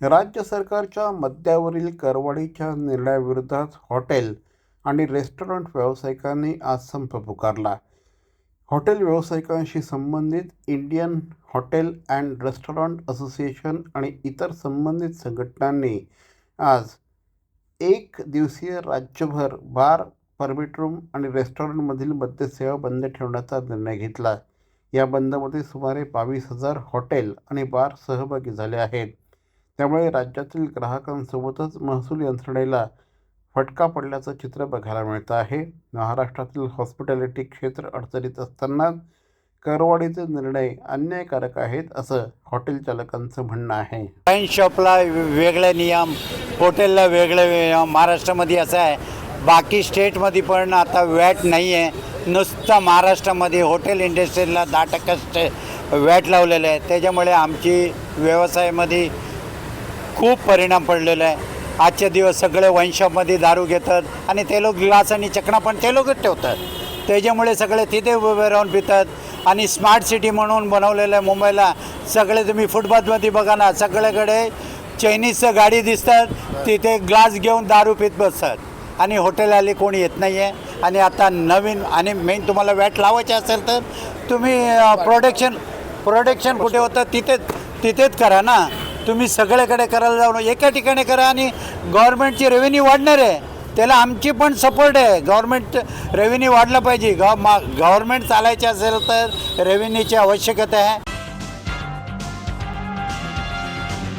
राज्य सरकारच्या मद्यावरील करवाढीच्या निर्णयाविरोधात हॉटेल आणि रेस्टॉरंट व्यावसायिकांनी आज संप पुकारला. हॉटेल व्यावसायिकांशी संबंधित Indian hotel and restaurant association आणि इतर संबंधित संघटनांनी आज एक दिवसीय राज्यभर बार परमिट रूम आणि रेस्टॉरंटमधील मद्यसेवा बंद ठेवण्याचा निर्णय घेतला. या बंदमध्ये सुमारे बावीस हजार हॉटेल आणि बार सहभागी झाले आहेत. त्यामुळे राज्यातील ग्राहकांसोबतच महसूल यंत्रणेला फटका पडल्याचं चित्र बघायला मिळतं आहे. महाराष्ट्रातील हॉस्पिटॅलिटी क्षेत्र अडचणीत असताना करवाढीचे निर्णय अन्यायकारक आहेत असं हॉटेल चालकांचं म्हणणं आहे. वाईन शॉपला वेगळे नियम हॉटेलला वेगळे नियम महाराष्ट्रामध्ये असं आहे बाकी स्टेटमध्ये पण आता वॅट नाही आहे नुसतं महाराष्ट्रामध्ये हॉटेल इंडस्ट्रीला दहा टक्का स्टे वॅट लावलेलं आहे. त्याच्यामुळे आमची व्यवसायामध्ये खूप परिणाम पडलेला आहे. आजचे दिवस सगळे वाईन शॉपमध्ये दारू घेतात आणि ते लोक ग्लास आणि चकणा पण ते लोकच ठेवतात. त्याच्यामुळे सगळे तिथे उभे राहून पितात आणि स्मार्ट सिटी म्हणून बनवलेलं आहे मुंबईला सगळे तुम्ही फुटपाथमध्ये बघा ना सगळीकडे चायनीजचं गाडी दिसतात तिथे ग्लास घेऊन दारू पित बसतात. आणि हॉटेल आले कोणी येत नाही आहे आणि आता नवीन आणि मेन तुम्हाला वॅट लावायचे असेल तर तुम्ही प्रोडक्शन प्रोडक्शन कुठे होतं तिथेच तिथेच करा ना. तुम्ही सगळ्याकडे करायला जाऊन एका ठिकाणी करा आणि गव्हर्नमेंटची रेव्हेन्यू वाढणार आहे. त्याला आमची पण सपोर्ट आहे. गव्हर्नमेंट रेव्हेन्यू वाढला पाहिजे. गव्ह मा गव्हर्नमेंट चालायचे असेल तर रेव्हेन्यूची आवश्यकता आहे.